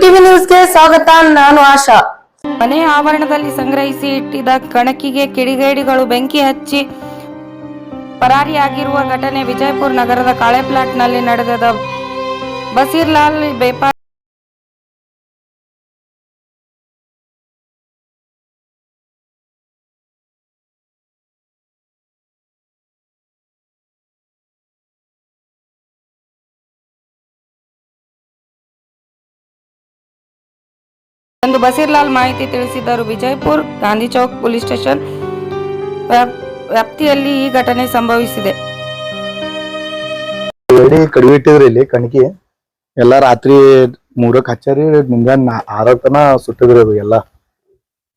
TV ನ್ಯೂಸ್ಗೆ ಸ್ವಾಗತ, ನಾನು ಆಶಾ. ಮನೆ ಆವರಣದಲ್ಲಿ ಸಂಗ್ರಹಿಸಿ ಇಟ್ಟಿದ್ದ ಕಣಕಿಗೆ ಕಿಡಿಗೇಡಿಗಳು ಬೆಂಕಿ ಹಚ್ಚಿ ಪರಾರಿಯಾಗಿರುವ ಘಟನೆ ವಿಜಯಪುರ ನಗರದ ಕಾಳೆ ಪ್ಲಾಟ್ನಲ್ಲಿ ನಡೆದ ಬಸೀರ್ಲಾಲ್ ಬೇಪಾರ್ ಎಂದು ಬಸೀರ್ಲಾಲ್ ಮಾಹಿತಿ ತಿಳಿಸಿದ್ದರು ವಿಜಯಪುರ್ ಗಾಂಧಿ ಚೌಕ್ ಪೊಲೀಸ್ ಸ್ಟೇಷನ್ ವ್ಯಾಪ್- ವ್ಯಾಪ್ತಿಯಲ್ಲಿ ಈ ಘಟನೆ ಸಂಭವಿಸಿದೆ. ಕಡಿಮೆ ಇಟ್ಟಿದ್ರಿ ಇಲ್ಲಿ ಕಣಕಿ ಎಲ್ಲ ರಾತ್ರಿ ಮೂರಕ್ ಹಚ್ಚಾರಿ ಮುಂಜಾನೆ ಆರರ ತನ ಸುಟ್ಟಿದ್ರಿ ಅದು ಎಲ್ಲ.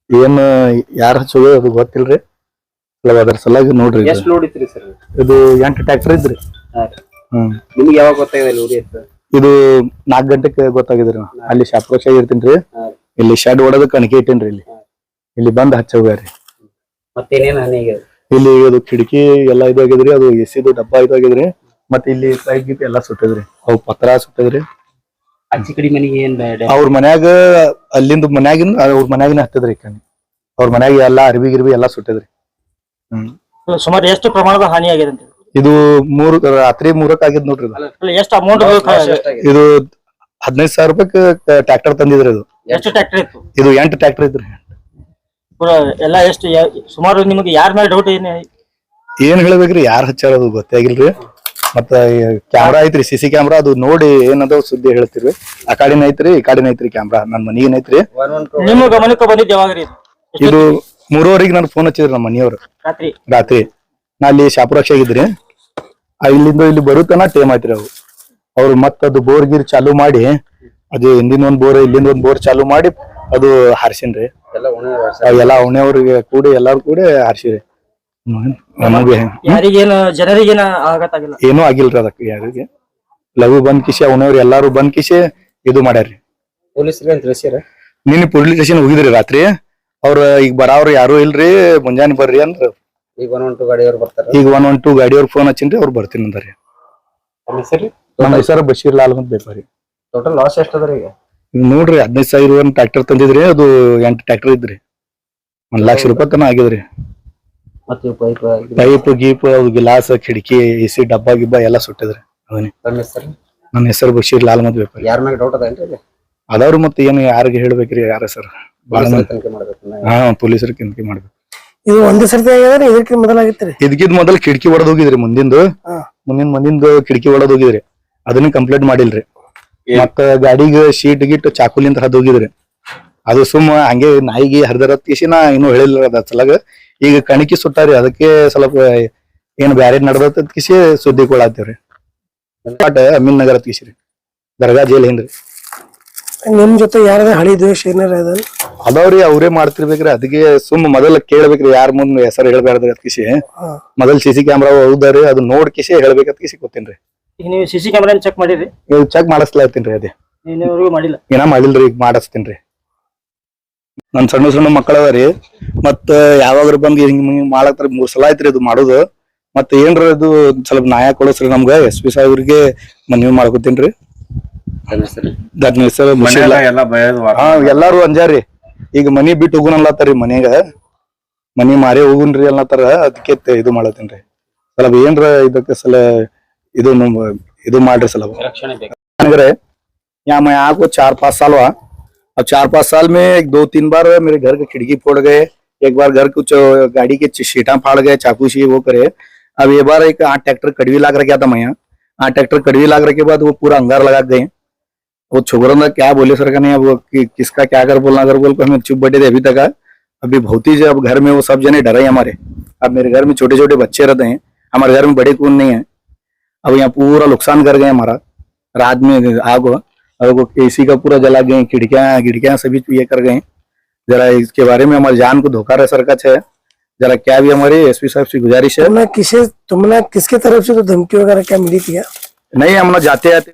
ಏನ್ ಯಾರ ಹಚ್ಚೋದು ಅದು ಗೊತ್ತಿಲ್ರಿ? ಅದರ ಅದ್ರ ಸಲಾಗಿ ನೋಡ್ರಿ ಇದು. ಎಷ್ಟು ಲೋಡ್ ಇತ್ರಿ ಸರ್? ಇದು ಎಂಟು ಟ್ರ್ಯಾಕ್ಟರ್ ಇದ್ರಿ. ಹ್ಮ್. ನಿಮ್ಗೆ ಯಾವಾಗ ಗೊತ್ತಾಗಿದೆ ಲೋಡ್ ಇದು ನಾಲ್ಕು ಗಂಟೆಗೆ ಗೊತ್ತಾಗಿದ್ರಿ ನಾ. ಅಲ್ಲಿ ಶಾಪ್ರೋಶಾಗಿ ಇರ್ತೀನ್ರಿ ಇಲ್ಲಿ ಶೆಡ್ ಹೊಡೆದು ಕಣಕಿ ಇಟ್ಟೇನ್ರಿ ಇಲ್ಲಿ. ಇಲ್ಲಿ ಬಂದ್ ಮತ್ತೇನೇನ್ ಹಾನಿ ಆಗ್ಯದ ಇಲ್ಲಿ ಅದು ಕಿಟಕಿ ಎಲ್ಲಾ ಇದಾಗಿದ್ರಿ ಅದು ಅದು ಎಸಿದು ಡಬ್ಬ ಇದಾಗಿದ್ರಿ ಮತ್ತೆ ಇಲ್ಲಿ ಸೈಡ್ ಗಿಟ್ ಎಲ್ಲಾ ಸುಟ್ಟದ್ರಿ. ಅವು ಪತ್ರ ಸುಟ್ಟದ್ರಿ. ಅಚ್ಚಿ ಕಡಿ ಮನೆಗೆ ಏನ್ ಬ್ಯಾಡ ಅವ್ರ ಮನ್ಯಾಗ ಅಲ್ಲಿಂದ ಮನ್ಯಾಗಿನ ಅವ್ರ ಮನ್ಯಾಗಿನ ಹತ್ತದ್ರಿ ಕಣಿ ಅವ್ರ ಮನ್ಯಾಗ ಎಲ್ಲಾ ಅರ್ಬಿ ಗಿರ್ಬಿ ಎಲ್ಲಾ ಸುಟ್ಟದ್ರಿ. ಹ್ಮ್. ಸುಮಾರು ಎಷ್ಟು ಪ್ರಮಾಣದ ಹಾನಿ ಆಗಿದೆ ಅಂತ ಇದು ಮೂರು ರಾತ್ರಿ ಮೂರಕ್ ಆಗಿದ್ ನೋಡ್ರಿ ಇದು. ಅಲ್ಲ ಎಷ್ಟು ಅಮೌಂಟ್ ಇದು ಹದಿನೈದು ಸಾವಿರ ರೂಪಾಯಿ ಟ್ರಾಕ್ಟರ್ ತಂದಿದ್ರಿ ಇದು. ಎಷ್ಟು ಟ್ರ್ಯಾಕ್ಟರ್ ಇತ್ತು? ಇದು ಎಂಟು ಟ್ರ್ಯಾಕ್ಟರ್ ಇದ್ರಿ. ಪೂರ ಎಲ್ಲ ಎಷ್ಟು ಯಾ- ಸುಮಾರು ನಿಮಗೆ ಯಾರ ಮೇಲೆ ಡೌಟ್ ಏನು ಏನ್ ಹೇಳ್ಬೇಕ್ರಿ? ಯಾರ್ ಹಚ್ಚಾರ ಗೊತ್ತಾಗಿಲ್ರಿ. ಮತ್ತ ಕ್ಯಾಮ್ರಾ ಐತ್ರಿ ಸಿಸಿ ಸಿ ಕ್ಯಾಮ್ರಾ ಅದು ನೋಡಿ ಏನದ ಸುದ್ದಿ ಹೇಳ್ತಿರ್ವಿ ಆ ಕಾಡಿನ ಐತ್ರಿ ಈ ಕಾಡಿನ ಐತ್ರಿ ಕ್ಯಾಮ್ರಾ ನನ್ ಮನಿಗೇನ ಐತ್ರಿ. ನಿಮ್ಮ ಗಮನಕ್ಕೆ ಬಂದಿದ್ದು ಯಾವಾಗ ರೀ ಇದು ಮೂರುವರೆಗೆ ನನ್ ಫೋನ್ ಹಚ್ಚಿದ್ರಿ ನಮ್ಮ ಮನಿಯವ್ರು. ರಾತ್ರಿ? ರಾತ್ರಿ. ನಾ ಅಲ್ಲಿ ಶಾಪುರಾಕ್ಷ ಆಗಿದ್ರಿ ಆ ಇಲ್ಲಿಂದ ಇಲ್ಲಿ ಬರುತ್ತನ ಟೇಮ್ ಆಯ್ತ್ರಿ ಅವು ಅವ್ರು ಮತ್ತ ಅದು ಬೋರ್ ಗೀರ್ ಚಾಲು ಮಾಡಿ ಅದು ಹಿಂದಿನ ಒಂದ್ ಬೋರ್ ಇಲ್ಲಿಂದ ಒಂದ್ ಬೋರ್ ಚಾಲು ಮಾಡಿ ಅದು ಹಾರ್ಸಿನ್ರಿ. ಎಲ್ಲ ಅವನವ್ರಿಗೆ ಕೂಡಿ ಎಲ್ಲಾರು ಕೂಡಿ ಹಾರಿಸಿರಿ. ನಮಗೆ ಯಾರಿಗೇನು ಜನರಿಗೇನು ಆಗತ್ತಾಗಿಲ್ಲ ಏನೂ ಆಗಿಲ್ರಿ ಅದಕ್ಕೆ ಯಾರಿಗೆ. ಲಘು ಬಂದ್ ಕಿಸಿ ಅವನವ್ರು ಎಲ್ಲಾರು ಬಂದ್ ಕಿಸಿ ಇದು ಮಾಡ್ಯಾರ್ರಿ. ಪೊಲೀಸರಿಗೆ ತಿಳಿಸ್ಯಾರ ನಿನ್ನೆ ಪೊಲೀಸ್ ಸ್ಟೇಷನ್ ಹೋಗಿದ್ರಿ ರಾತ್ರಿ. ಅವ್ರ ಈಗ ಬರವ್ರು ಯಾರು ಇಲ್ರಿ ಮುಂಜಾನೆ ಬರ್ರಿ ಅಂದ್ರ. ಈಗ ಒನ್ ಒನ್ ಟು ಗಾಡಿಯವ್ರು ಬರ್ತಾರ. ಈಗ ಒನ್ ಒನ್ ಟು ಗಾಡಿಯವ್ರ ಫೋನ್ ಹಚ್ಚಿನ್ರಿ ಅವ್ರು ಬರ್ತೀನಿ ಅಂದಾರಿ ನಮ್ಮ ಹೆಸರು? ನಮ್ಮ ಹೆಸರು ಬಶೀರ್ ಲಾಲ್ ಅಂತ ಬೇಪಾರಿ ಟೋಟಲ್ ಲಾಸ್ ಎಷ್ಟು ಅದ ಈಗ? ನೋಡ್ರಿ ಹದಿನೈದು ಸಾವಿರ ಒಂದ್ ಟ್ರ್ಯಾಕ್ಟರ್ ತಂದಿದ್ರಿ ಅದು ಎಂಟು ಟ್ರ್ಯಾಕ್ಟರ್ ಇದ್ರಿ. ಒಂದ್ ಲಕ್ಷ ರೂಪಾಯಿ ತನ ಆಗಿದ್ರಿ. ಮತ್ತೆ ಪೈಪ್ ಪೈಪ್ ಗೀಪ್ ಅದು ಗ್ಲಾಸ್ ಕಿಡಕಿ ಎ ಸಿ ಡಬ್ಬ ಗಿಬ್ಬ ಎಲ್ಲ ಸುಟ್ಟಿದ್ರಿ. ಅದನ್ನ. ಹೆಸರು? ನನ್ನ ಹೆಸರು ಬಶೀರ್ ಲಾಲ್ ಮದ್ ಬೇಪಾರಿ ಯಾರ ಮ್ಯಾಗ ಡೌಟ್ ಅದೇನ್ರಿ ಅದಾವ್ರು ಮತ್ತೆ ಏನು ಯಾರಿಗೆ ಹೇಳ್ಬೇಕ್ರಿ ಯಾರ ಸರ್? ಬಾಳ ಪೊಲೀಸರು ತನಿಖೆ ಮಾಡ್ಬೇಕು ಹಾ ಪೊಲೀಸರು ಕಿಂದಕಿ ಮಾಡ್ಬೇಕು. ಇದು ಒಂದೇ ಸರ್ತಿ ಆಗ್ಯದ್ರಿ ಇದಕ್ಕೆ ಮೊದಲಾಗಿತ್ತು ಇದಕ್ಕಿದ್ ಮೊದಲು ಕಿಟಕಿ ಒಡೆದ್ ಹೋಗಿದ್ರಿ ಮುಂದಿಂದು. ಹಾ. ಮುಂದಿನ ಮುಂದಿಂದು ಕಿಟಕಿ ಒಡೆದ್ ಹೋಗಿದ್ರಿ. ಅದನ್ನ ಕಂಪ್ಲೇಂಟ್ ಮಾಡಿಲ್ರಿ. ಮತ್ತ ಗಾಡಿಗೆ ಶೀಟ್ ಗಿಟ್ ಚಾಕುಲಿಂದ ಹದ್ ಹೋಗಿದ್ರಿ. ಅದು ಸುಮ್ಮ ಹಂಗೆ ನಾಯಿಗೆ ಹರಿದರ ತೀಸಿ ನಾ ಇನ್ನೂ ಹೇಳಿಲ್ಲ ಅದ ಸಲಗ ಈಗ ಕಣಕಿ ಸುಟ್ಟಾರಿ ಅದಕ್ಕೆ ಸ್ವಲ್ಪ ಏನ್ ಬ್ಯಾರೆ ನಡ್ದತ್ತ ಕಿಸಿ ಸುದ್ದಿ ಕೊಡಾತೀವ್ರಿ ಬಟ್ ಅಮೀನ್ ನಗರ ತೀಸಿರಿ ದರ್ಗಾ ಜೈಲ್ ಹಿಂದ್ರಿ. ನಿಮ್ ಜೊತೆ ಯಾರದ ಹಳಿ ದ್ವೇಷ ಏನಾರ ಅದ? ಅದಾವ್ರಿ ಅವ್ರೇ ಮಾಡ್ತಿರ್ಬೇಕ್ರಿ ಅದಕ್ಕೆ ಸುಮ್ ಮೊದಲ ಕೇಳ್ಬೇಕ್ರಿ ಯಾರ ಮುಂದ್ ಹೆಸರು ಹೇಳ್ಬಾರ್ದ್ರಿ ಅದ್ ಕಿಸಿ. ಮೊದಲ್ ಸಿ ಸಿ ಕ್ಯಾಮ್ರಾ ಹೌದಾರಿ ಅದು ನೋಡ್ ಕಿಸಿ ಹೇಳ್ಬೇಕತ್ ಕಿಸಿ ಗೊತ್ತೇನ್ರಿ ಈಗ ನೀವು ಸಿಸಿ ಸಿ ಕ್ಯಾಮ್ರಾ ಚೆಕ್ ಮಾಡಿರಿ. ಇದು ಚೆಕ್ ಮಾಡಿಸ್ಲಾತೀನ್ರಿ ಅದೇ. ಇನ್ನೂವರೆಗೂ ಮಾಡಿಲ್ಲ. ಏನ ಮಾಡಿಲ್ರಿ ಈಗ ಮಾಡಿಸ್ತೀನಿ ನನ್ ಸಣ್ಣ ಸಣ್ಣ ಮಕ್ಕಳವ ರೀ ಮತ್ತ ಯಾವಾಗ್ರ ಬಂದ್ ಹಿಂಗ್ ಹಿಂಗ್ ಮಾಡಕ್ತಾರ ಮೂರ್ ಸಲ ಐತ್ರಿ ಇದು ಮಾಡೋದು. ಮತ್ತ ಏನ್ರ ಇದು ಸ್ವಲ್ಪ ನ್ಯಾಯ ಕೊಡಸ್ರಿ ನಮ್ಗ ಎಸ್ ಪಿ ಸಾಹೇಬ್ರಿಗೆ ಮನವಿ ಮಾಡ್ಕೊತೀನ್ರಿ. ಹಾ ಎಲ್ಲಾರು ಅಂಜಾರಿ. ಈಗ ಮನಿ ಬಿಟ್ಟು ಹೋಗುನ್ ಅನ್ಲತ್ತಾರಿ ಮನ್ಯಾಗ. ಮನಿ ಮಾರಿ ಹೋಗುನ್ರಿ ಅಲ್ಲತ್ತಾರ ಅದಕ್ಕೆ ಇದು ಮಾಡತ್ತೀನ್ರಿ ಸ್ವಲ್ಪ ಏನ್ರ ಇದಕ್ಕೆ ಸಲ ಇದು ನಮ್- ಇದು ಮಾಡ್ರಿ ಸ್ವಲ್ಪ ರಕ್ಷಣೆ ಬೇಕು अगर यहाँ मैं आपको चार पाँच साल हुआ अब चार पाँच साल में एक दो तीन बार मेरे घर की खिड़की फोड़ गए एक बार घर कुछ गाड़ी के शीटा फाड़ गए चाकू सी वो करे अब ये बार एक आठ ट्रैक्टर कड़वी लाग रखा था मैं यहाँ आठ ट्रैक्टर कड़वी लाग रखे के बाद वो पूरा अंगार लगा गए वो छोकरों ने क्या बोले सर का नहीं अब वो कि, किसका क्या कर बोलना कर बोल कर हमें चुप बैठे थे अभी तक अभी बहुत ही अब घर में वो सब जने डरे हैं हमारे अब मेरे घर में छोटे छोटे बच्चे रहते हैं हमारे घर में बड़े कौन नहीं है अब यहाँ पूरा नुकसान कर गए हमारा। रात में आग हुआ। और वो एसी का पूरा जला गए खिड़कियाँ खिड़कियाँ सभी ये कर गए। जरा इसके बारे में हमारी जान को धोखा रह सरकच है जरा क्या भी हमारे एसपी साहब से गुजारिश है। तुमने किसे तुमने किसके तरफ़ से तो धमकी वगैरह क्या मिली थी नहीं हम लोग जाते आते